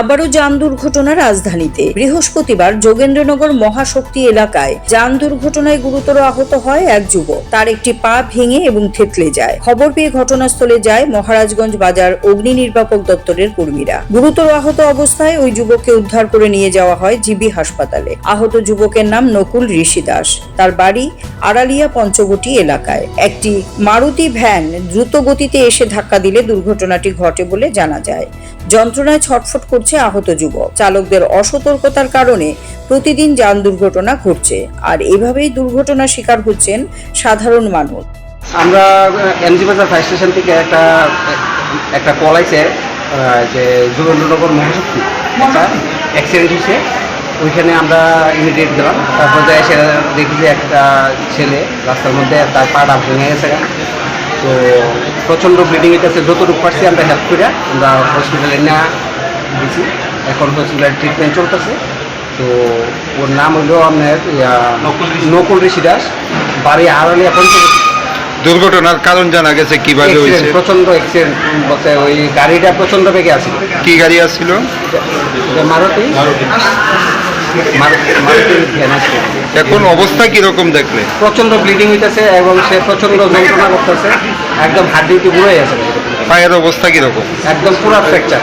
আবারও যান দুর্ঘটনা রাজধানীতে। বৃহস্পতিবার যোগেন্দ্রনগর মহাশক্তি এলাকায় যান দুর্ঘটনায় গুরুতর আহত হয় এক যুবক। তার একটি পা ভেঙে এবং থেতলে যায়। খবর পেয়ে ঘটনাস্থলে যায় মহারাজগঞ্জ বাজার অগ্নি নির্বাপক দপ্তরের কর্মীরা। গুরুতর আহত অবস্থায় ওই যুবককে উদ্ধার করে নিয়ে যাওয়া হয় জিবি হাসপাতালে। আহত যুবকের নাম নকুল ঋষি দাস। তার বাড়ি আড়ালিয়া পঞ্চবটি এলাকায়। একটি মারুতি ভ্যান দ্রুত গতিতে এসে ধাক্কা দিলে দুর্ঘটনাটি ঘটে বলে জানা যায়। যন্ত্রণায় ছটফট করছে আহত যুবক। চালকদের অসতর্কতার কারণে প্রতিদিন যান দুর্ঘটনা ঘটছে, আর এভাবেই দুর্ঘটনার শিকার হচ্ছেন সাধারণ মানুষ। আমরা এমজি বাজার ফায়ার স্টেশন থেকে একটা একটা কল আইছে যে যুগেন্দ্রনগর মহাশক্তি। একটা অ্যাক্সিডেন্ট হয়েছে ওইখানে আমরা ইমিডিয়েট গেলাম। তারপর যাই এসে দেখি যে একটা ছেলে রাস্তার মধ্যে তার পাটা ভেঙে গেছে। তো প্রচণ্ড ব্লিডিং হইতেছে, যতটুকু পারছি আমরা হেল্প করে আমরা হসপিটালে না দিছি। এখন হসপিটালে ট্রিটমেন্ট চলতেছে। তো ওর নাম হলো আপনার নকুল ঋষি। দাস। বাড়ি আড়ালিয়া পঞ্চবটি দুর্ঘটনার কারণ জানা গেছে কীভাবে হয়েছে? প্রচণ্ড অ্যাক্সিডেন্ট বলতে ওই গাড়িটা প্রচণ্ড বেগে আছে কি গাড়ি আসছিল? মারুতি। মারুতি। মারুতি ভ্যান এখন অবস্থা কীরকম দেখলে? প্রচণ্ড ব্লিডিং হইতেছে এবং সে প্রচণ্ড যন্ত্রণা করতেছে। একদম হাড্ডি বুড়ে আছে। পায়ের অবস্থা কীরকম? একদম পুরো fracture